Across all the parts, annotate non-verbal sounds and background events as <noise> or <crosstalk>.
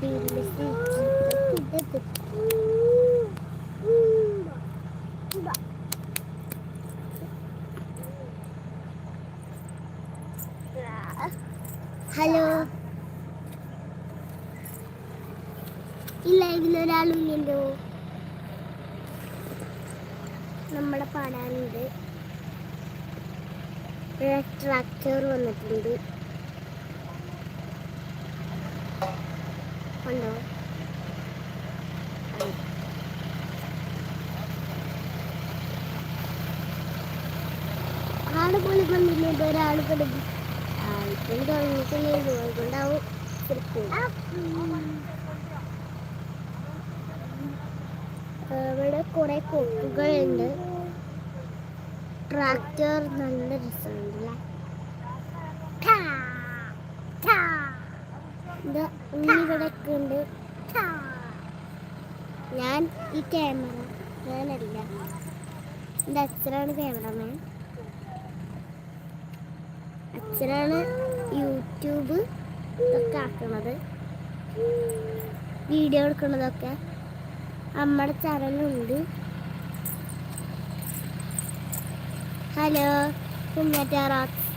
Hello ഇല്ല ഇതിലൊരാളില്ലല്ലോ നമ്മളെ പാടാനുണ്ട്. Tractor വന്നിട്ടുണ്ട്. ഉണ്ടോ? ആൾ പോലും വന്നില്ല ഒരാൾ ആൾക്കും അതുകൊണ്ടാവും ഇവിടെ കുറെ കൊക്കുകളുണ്ട്. ട്രാക്ടർ നല്ല രസമുണ്ടല്ലേ ടാ, ടാ. ഇതാ ഉണ്ണി ഇവിടെ ഒക്കെ ഉണ്ട് ഞാൻ ഈ ക്യാമറ ഞാനല്ല. എന്റെ അച്ഛനാണ് ക്യാമറമാൻ അച്ഛനാണ് യൂട്യൂബ് ഒക്കെ ആക്കുന്നത് വീഡിയോ എടുക്കുന്നതൊക്കെ അമ്മയുടെ ചാനലുണ്ട് ഹലോ കുഞ്ഞാറ്റാറാത്ത്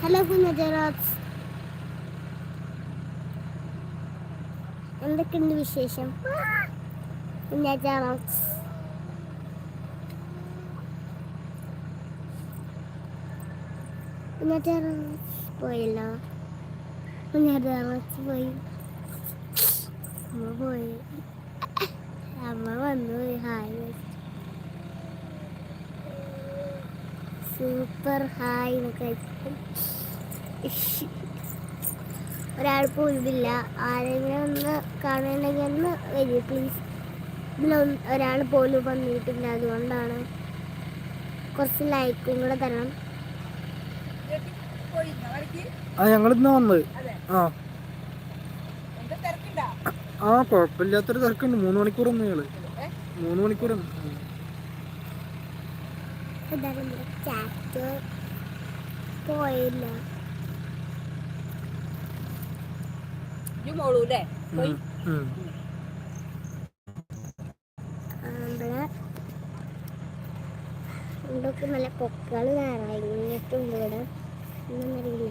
ഹലോ കുഞ്ഞാറ്റാറാത്ത് എന്തൊക്കെയുണ്ട് വിശേഷം കുഞ്ഞാറ്റാറാത്ത് കുഞ്ഞാറ്റാറാത്ത് പോയല്ലോ കുഞ്ഞാറ്റാറാത്ത് പോയി അമ്മ പോയി അമ്മ വന്നു പോയി ഹായ് സൂപ്പർ ഹായ് എന്നൊക്കെ വെച്ചിട്ട് ഒരാൾ പോയില്ല ആരെങ്കിലും ഒന്ന് കാണണമെങ്കിൽ ഒന്ന് വരൂ. പ്ലീസ് ഇതിലൊന്ന് ഒരാൾ പോലും വന്നിട്ടില്ല. അതുകൊണ്ടാണ് കുറച്ച് ലൈക്കും കൂടെ തരണം. ആ ഞങ്ങൾ ഇന്ന് വന്നത് ആ. ആ കുഴപ്പമില്ലാത്തൊരു തിരക്കുണ്ട്. മൂന്ന് മണിക്കൂർ വന്നു ഞങ്ങൾ. മൂന്ന് മണിക്കൂർ ചാറ്റ് പോയില്ല മോളൂല്ലേ ഇതൊക്കെ നല്ല പൊക്കൾ നിറഞ്ഞിട്ടുണ്ട് ഇവിടെ ഒന്നുമറിയില്ല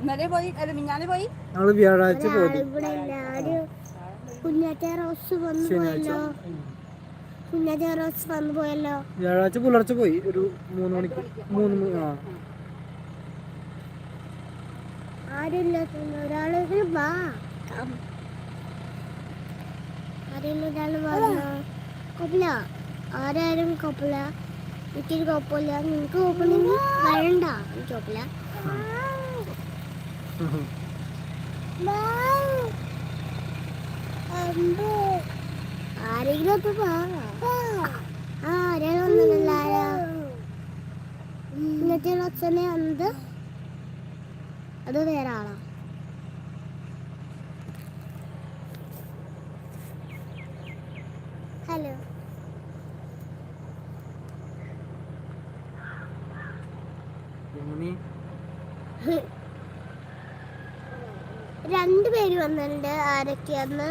ഇന്നലെ പോയി അല്ല മിഞ്ഞാലെ പോയി വ്യാഴാഴ്ച പോയി ഇവിടെ ഇല്ല ഒരു കുഞ്ഞാറ്റ റോസ് വന്നു പോയല്ലോ റോസ് വന്നു പോയല്ലോ. ഞായറാഴ്ച പുലർച്ചെ പോയി. ഒരു മൂന്ന് മണിക്ക്. മൂന്ന് ആ. ആരുമില്ലാത്ത ഒരാളെങ്കിലും വാ. ആരെങ്കിലും ഒരാൾ വന്നോ? കൊപ്പില്ല ആരാരും കൊപ്പില്ല എനിക്കൊരു കുഴപ്പമില്ല നിങ്ങൾക്ക് കുഴപ്പമില്ലെങ്കിൽ വരണ്ട. എനിക്ക് കുഴപ്പമില്ല ഉം. ആരെങ്കിലും ഒക്കെ വാ. ആ ഒരാൾ വന്നില്ല ആരാ? ഇന്നത്തെ അച്ഛനെ വന്നത്? അത് വേറെ ആളാ. ഹലോ. രണ്ടുപേര് വന്നിട്ടുണ്ട്. ആരൊക്കെയാന്ന്?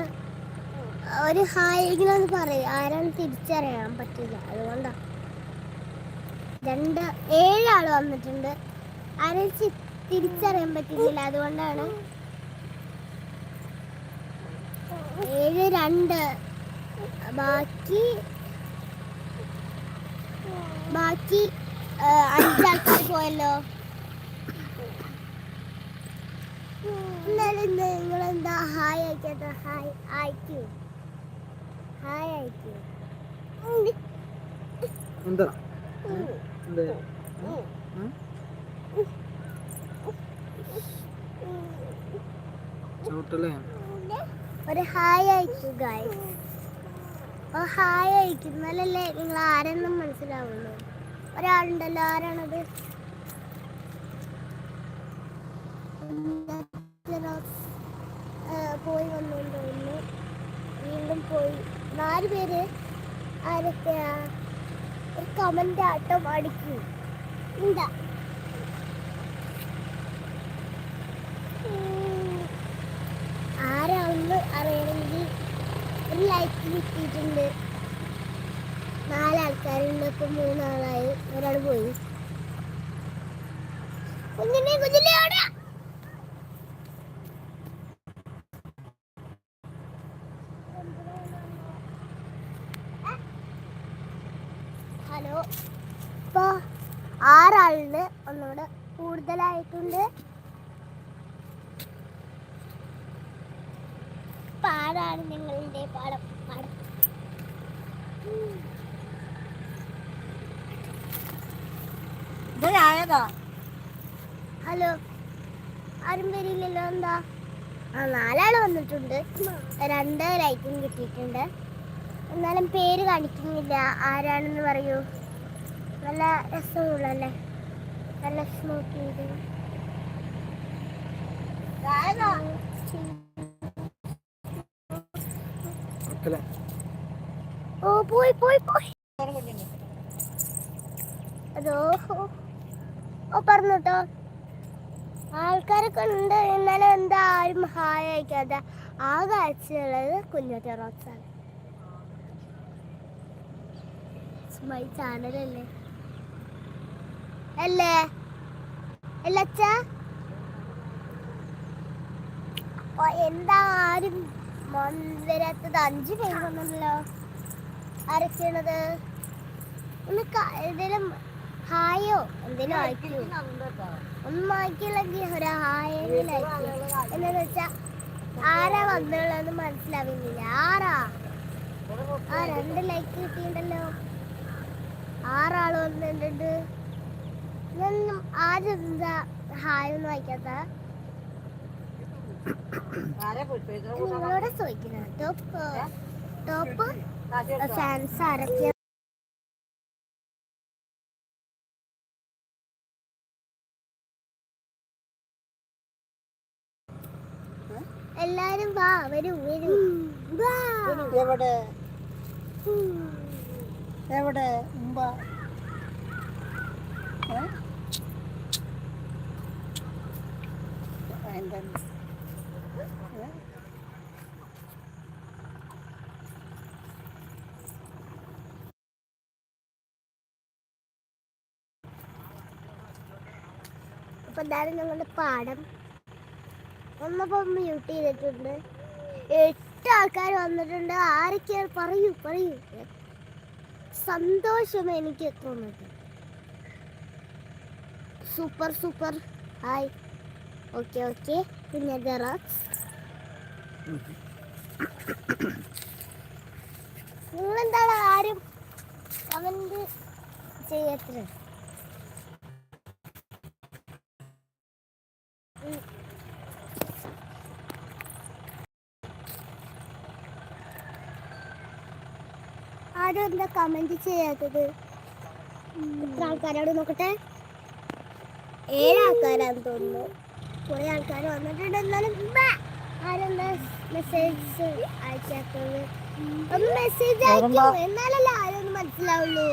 ഒരു ഹായെങ്കിലും ഒന്ന് പറയും. ആരാണ് തിരിച്ചറിയാൻ പറ്റില്ല. അതുകൊണ്ടാ. രണ്ട് ഏഴാൾ വന്നിട്ടുണ്ട്. ആരും തിരിച്ചറിയാൻ പറ്റുന്നില്ല. അതുകൊണ്ടാണ്. ഏഴ് രണ്ട്. ബാക്കി ബാക്കി അഞ്ചാൾക്കാർ പോയല്ലോ. എന്നാലും നിങ്ങൾ എന്താ ഹായ് അയക്കാത്ത ഹായ് അയക്കൂ ഹായ് അയക്കൂ എന്താ? ചവിട്ടല്ലേ? ഒരു ഹായ് അയക്കൂ ഗായ്സ് ഓ ഹായ് അയക്കുന്നാലല്ലേ നിങ്ങൾ ആരെന്നും മനസ്സിലാവുള്ളൂ. ഒരാളുണ്ടല്ലോ ആരാണത്? വിചാരിക്കുക ഒരു കമന്റ് ആട്ടം അടിക്കൂ എന്താ? ആരാണെന്ന് അറിയണമെങ്കിൽ ഒരു ലൈക്ക് കിട്ടിയിട്ടുണ്ട്. നാലാൾക്കാരുണ്ട്. ഇപ്പം മൂന്നാളായി. ഒരാൾ പോയി. കുഞ്ഞിനെ കുഞ്ഞിനെ അവിടെ. നിങ്ങളുടെ പാടം പാടം ഇത് ഹലോ. ആരും വരില്ലല്ലോ എന്താ? ആ നാലാൾ വന്നിട്ടുണ്ട്. രണ്ട് ലൈക്കും കിട്ടിയിട്ടുണ്ട്. എന്നാലും പേര് കാണിക്കുന്നില്ല. ആരാണെന്ന് പറയൂ. നല്ല രസമുള്ളല്ലേ നല്ല സ്മോക്ക് ചെയ്ത്. ഓക്കെ ഓ പോയി പോയി പോയി. അതോ? ഓ പറഞ്ഞു കേട്ടോ ആൾക്കാരൊക്കെ ഉണ്ട്. എന്നാലും എന്താ ആരും ഹായ് അയക്കാതെ. ആകെ അയച്ചുള്ളത് കുഞ്ഞോട്ട റോസാണ് മൈ ചാനലല്ലേ അല്ലേ? അല്ലച്ചാ എന്താ ആരും വരാത്തത് അഞ്ച് പേര് വന്നല്ലോ ആരൊക്കെയാണത്? ഒന്ന് എന്തേലും ഹായോ? എന്തേലും അയക്കൂ ഒന്നും അയക്കില്ലെങ്കിൽ ഒരു ഹായെങ്കിലും അയക്കൂ എന്താന്ന് വെച്ചാ ആരാ വന്നുള്ളതെന്ന് മനസ്സിലാവുന്നില്ല. ആരാ? ആ രണ്ട് ലൈക്ക് കിട്ടിയിട്ടുണ്ടല്ലോ. ആറാൾ വന്നിട്ടുണ്ട്? ആരും എന്താ ഹായ് ഒന്നും അയക്കാത്ത നിങ്ങളോട് ചോദിക്കുന്നത് ടോപ്പ് ടോപ്പ് ഫാൻസ് ആരൊക്കെയാ? എല്ലാരും വാ വരൂ വരൂ. എവിടെ? എവിടെ? എന്താ അപ്പൊ എന്താണ് ഞങ്ങളുടെ പാഠം ഒന്നപ്പോ മ്യൂട്ട് ചെയ്തിട്ടുണ്ട്. എട്ട് ആൾക്കാർ വന്നിട്ടുണ്ട്. ആരൊക്കെയാണ് പറയൂ പറയൂ. സന്തോഷം എനിക്ക് തോന്നുന്നത്. Super super hi okay okay പിന്നെ ജെറോക്സ് നിങ്ങളെന്താണ് ആരും കമന്റ് ചെയ്യത്ര ആരും എന്താ കമന്റ് ചെയ്യാത്തത്? എത്ര ആൾക്കാരോട് നോക്കട്ടെ. ഏഴ് ആൾക്കാരാന്ന് തോന്നുന്നു. കുറെ ആൾക്കാർ വന്നിട്ടുണ്ട്. എന്നാലും. ആരെന്താ മെസ്സേജ് അയക്കാത്തത്? ഒന്ന് മെസ്സേജ് അയക്കൂ. എന്നാലല്ലേ ആരൊന്നും മനസ്സിലാവുള്ളൂ.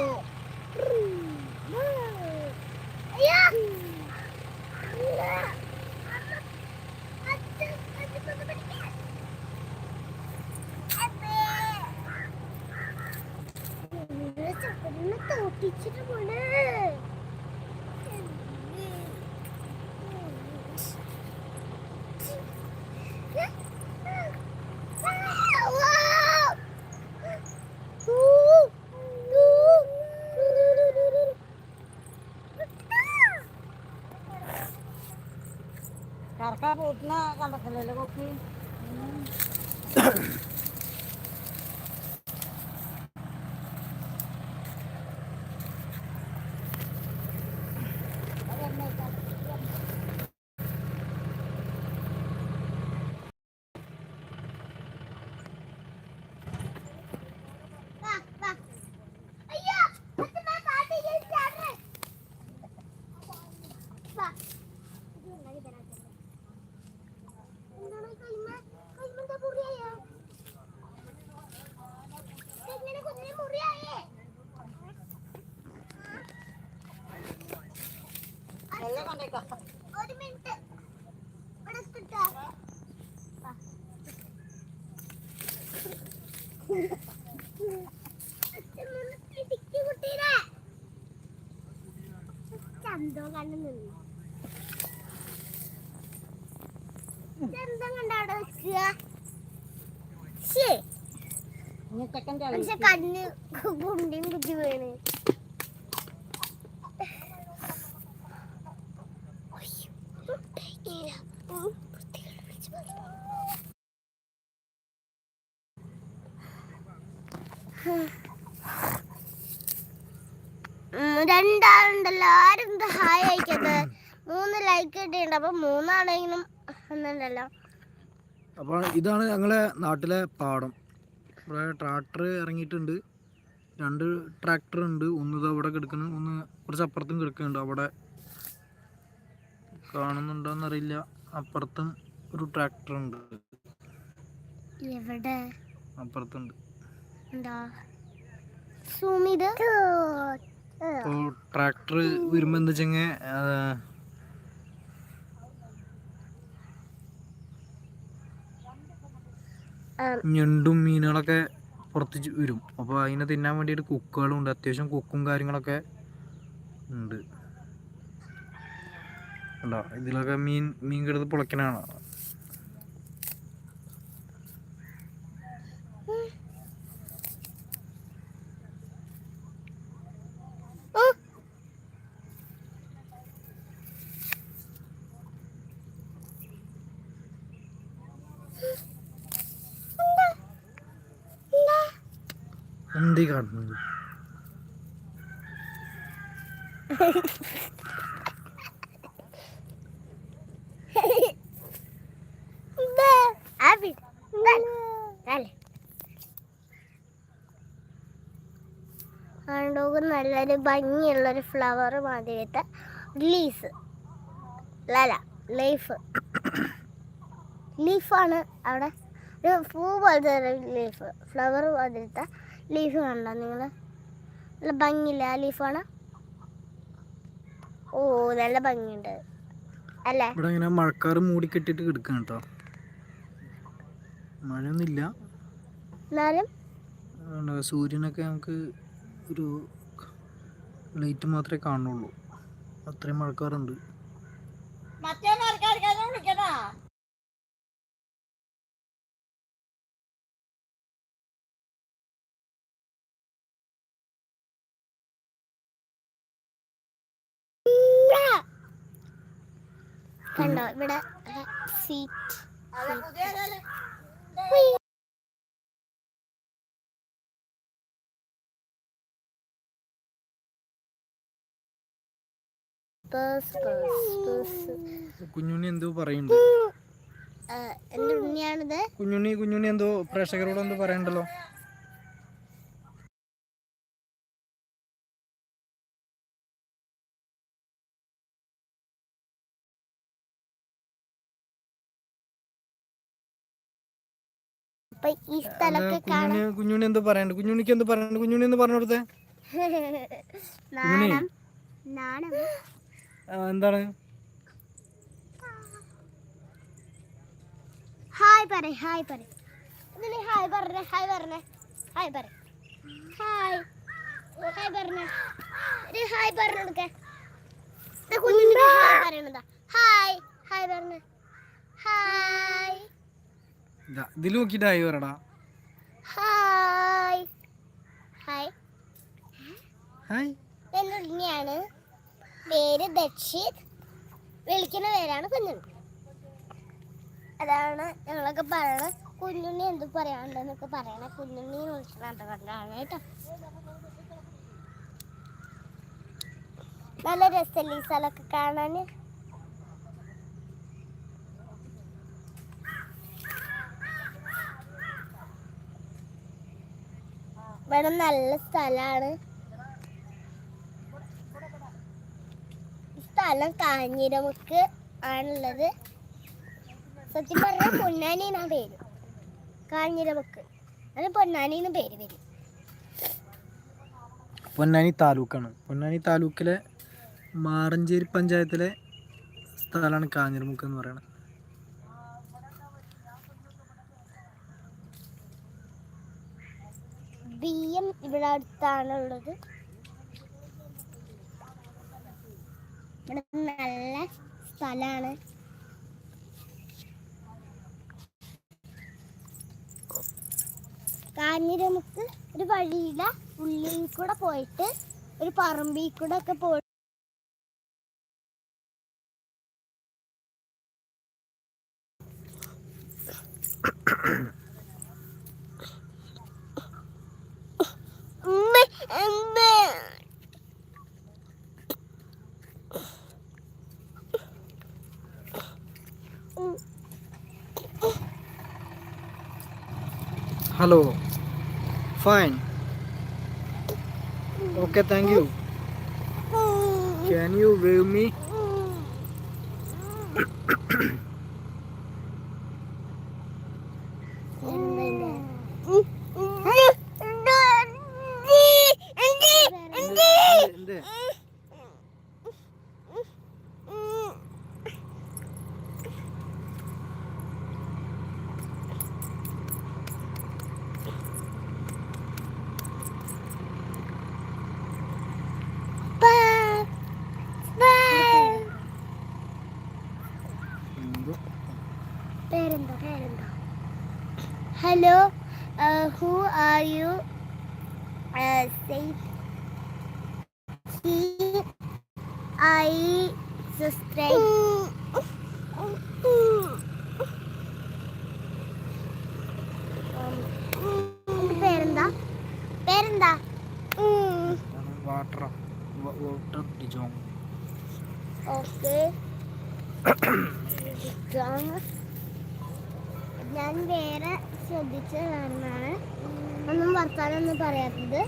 കറക്കാൻ പോട്ടുന്ന കണ്ടത്തില്ലല്ലോ കൊക്കി? ചന്തോ നിന്നു ചന്തം കണ്ട അവിടെ വെക്കുക പക്ഷെ കണ്ണ് കുണ്ടിയും കുത്തി വീണ്. രണ്ടാളുണ്ടല്ലോ. ആരും ഹായ് അയക്കത് മൂന്ന് ലൈക്ക് കിട്ടിയിട്ടുണ്ട് അപ്പൊ മൂന്നാണെങ്കിലും ഒന്നുണ്ടല്ലോ അപ്പോൾ ഇതാണ് ഞങ്ങളെ നാട്ടിലെ പാടം. ഇവിടെ ട്രാക്ടർ ഇറങ്ങിയിട്ടുണ്ട്. രണ്ട് ട്രാക്ടർ ഉണ്ട്. ഒന്ന് ഇത് അവിടെ കിടക്കുന്നു. ഒന്ന് കുറച്ച് അപ്പുറത്തും കിടക്കുന്നുണ്ട് അവിടെ. കാണുന്നുണ്ടോന്നറിയില്ല. അപ്പുറത്തും ഒരു ട്രാക്ടർ ഉണ്ട്. അപ്പുറത്തുണ്ട്. എന്താ? സുമിത്. ട്രാക്ടർ വരുമ്പോ എന്താ ചെങ്ങ? ഞണ്ടും മീനുകളൊക്കെ പുറത്ത് വരും. അപ്പോൾ അതിനെ തിന്നാൻ വേണ്ടിട്ട് കുക്കുകളും ഉണ്ട് അത്യാവശ്യം കുക്കും കാര്യങ്ങളൊക്കെ ഉണ്ട്. ഉണ്ടോ ഇതിലൊക്കെ മീൻ മീൻ കിടന്ന് പൊളക്കനാണ് എന്തീ കാണുന്നത് കണ്ടോക്ക് നല്ലൊരു ഭംഗിയുള്ളൊരു ഫ്ലവർ മാതിരിത്തെ ലീസ് ലല ലീഫ് ലീഫാണ് അവിടെ ഒരു പൂ പോലത്തെ ലീഫ് ഫ്ലവർ മാതിരിത്തെ ലീഫ് കണ്ടോ നിങ്ങൾ നല്ല ഭംഗിയില്ല ആ ലീഫാണ് ഓ നല്ല ഭംഗിയുണ്ട്. അല്ലേ? ഇവിടെ ഇങ്ങനെ മഴക്കാറ് മൂടി കെട്ടിട്ട് കിടക്കാണ് കേട്ടോ. മഴയൊന്നുമില്ല. എന്നാലും? സൂര്യനൊക്കെ നമുക്ക് ഒരു ലൈറ്റ് മാത്രമേ കാണുള്ളൂ അത്രയും മഴക്കാറുണ്ട്. മറ്റേ കണ്ടോ? ഇവിടെ സീറ്റ് കുഞ്ഞുണ്ണി എന്തോ പറയുന്നുണ്ട്. എന്റെ ഉണ്ണിയാണിത്? കുഞ്ഞുണ്ണി കുഞ്ഞുണ്ണി എന്തോ പ്രേക്ഷകരോട് എന്തോ പറയണ്ടല്ലോ. അപ്പൊ ഈ സ്ഥലമൊക്കെ കാണാൻ ഹായ് കുഞ്ഞുണ്ണി ഹായ് പറയണ്ട്? ഹായ് എന്തോ പറയണ്ട്? കുഞ്ഞുണ്ണി എന്ന് പറഞ്ഞു കൊടുത്തേ ആ, എന്താണ്? ഹായ് പറ ഹായ് പറ ഹായ് പറഞ്ഞേ ഹായ് പറഞ്ഞേ. ഹായ് പറ ഹായ്. ഹായ് പറഞ്ഞേ. ഒരു ഹായ് പറഞ്ഞു കൊടുക്കേ കുഞ്ഞിന്റെ ഹായ് പറയണതാ. ഹായ്. ഹായ് പറഞ്ഞേ. ഹായ്. ഇതിൽ നോക്കിട്ട് ആയി പറടാ. ഹായ്. ഹായ്. ഹായ്. എന്റെ പേര് ദക്ഷിത്. വിളിക്കുന്ന പേരാണ് കുഞ്ഞുണ്ണി. അതാണ് ഞങ്ങളൊക്കെ പറയണത്. കുഞ്ഞുണ്ണി എന്ത് പറയാണ്ടെന്നൊക്കെ പറയണ. കുഞ്ഞുണ്ണി വിളിച്ചിട്ടുണ്ട് പറഞ്ഞാണ് കേട്ടോ. നല്ല രസമല്ലേ ഈ സ്ഥലമൊക്കെ കാണാൻ? ഇവിടെ നല്ല സ്ഥലമാണ് സ്ഥലം കാഞ്ഞിരമുക്ക് ആണുള്ളത്. സത്യം പറഞ്ഞാൽ പൊന്നാനിന്നാ പേര്. കാഞ്ഞിരമുക്ക്. അത് പൊന്നാനിന്ന് പേര് വരും. പൊന്നാനി താലൂക്കാണ്. പൊന്നാനി താലൂക്കിലെ മാറഞ്ചേരി പഞ്ചായത്തിലെ സ്ഥലമാണ് കാഞ്ഞിരമുക്ക് എന്ന് പറയുന്നത് ബി എം ഇവിടെ അടുത്താണുള്ളത്. ഇവിടെ നല്ല സ്ഥലമാണ് കാഞ്ഞിരമുക്ക് ഒരു വഴിയില ഉള്ളിൽ കൂടെ പോയിട്ട് ഒരു പറമ്പിൽ കൂടെ ഒക്കെ പോയി hello. Fine. Okay thank you. Can you wave me? <coughs> <coughs> Hello who are you I subscribe പേരെന്താ? പേരെന്താ? വാട്ടർ വാട്ടർ ഡിജോങ് ഓക്കെ. ഞാൻ വേറെ ശ്രദ്ധിച്ച കാരണമാണ് ഒന്നും വർത്താനൊന്നും പറയാത്തത്.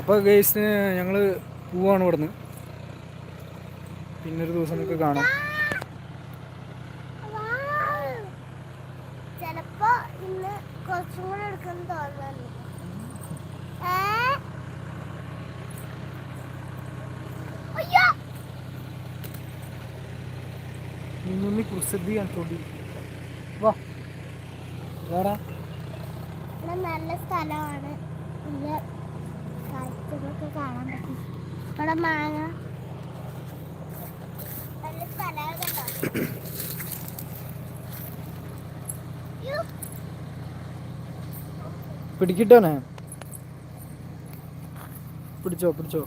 അപ്പോൾ ഗേസ് ഞങ്ങൾ പോവാണ് ഇവിടുന്ന്. പിന്നൊരു ദിവസം നമുക്ക് കാണാം. ചിലപ്പോ ചെലപ്പോ ഇന്ന് കുറച്ചും കൂടെ എടുക്കുന്ന തോന്നുന്നു. ഇന്നൊന്ന് കുസൃതി കാണിച്ചോണ്ടി വാ. വേടാ നല്ല സ്ഥലമാണ്. കാഴ്ചകളൊക്കെ കാണാൻ പറ്റും. ഇവിടെ മാങ്ങ. നല്ല സ്ഥലമാണ് കേട്ടോ പിടിക്കിട്ടോനെ? പിടിച്ചോ പിടിച്ചോ.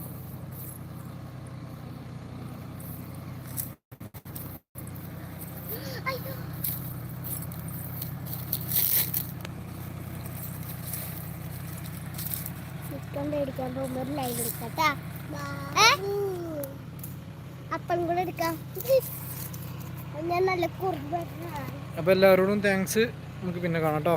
ചിക്കൻ മേടിക്കാൻ ഒരു ലൈവ് എടുക്കാട്ടാ? അപ്പം കൂടെ എടുക്കാം. ഞാൻ നല്ല കുറുമ്പ അപ്പോൾ എല്ലാവരോടും താങ്ക്സ് നമുക്ക് പിന്നെ കാണാം കേട്ടോ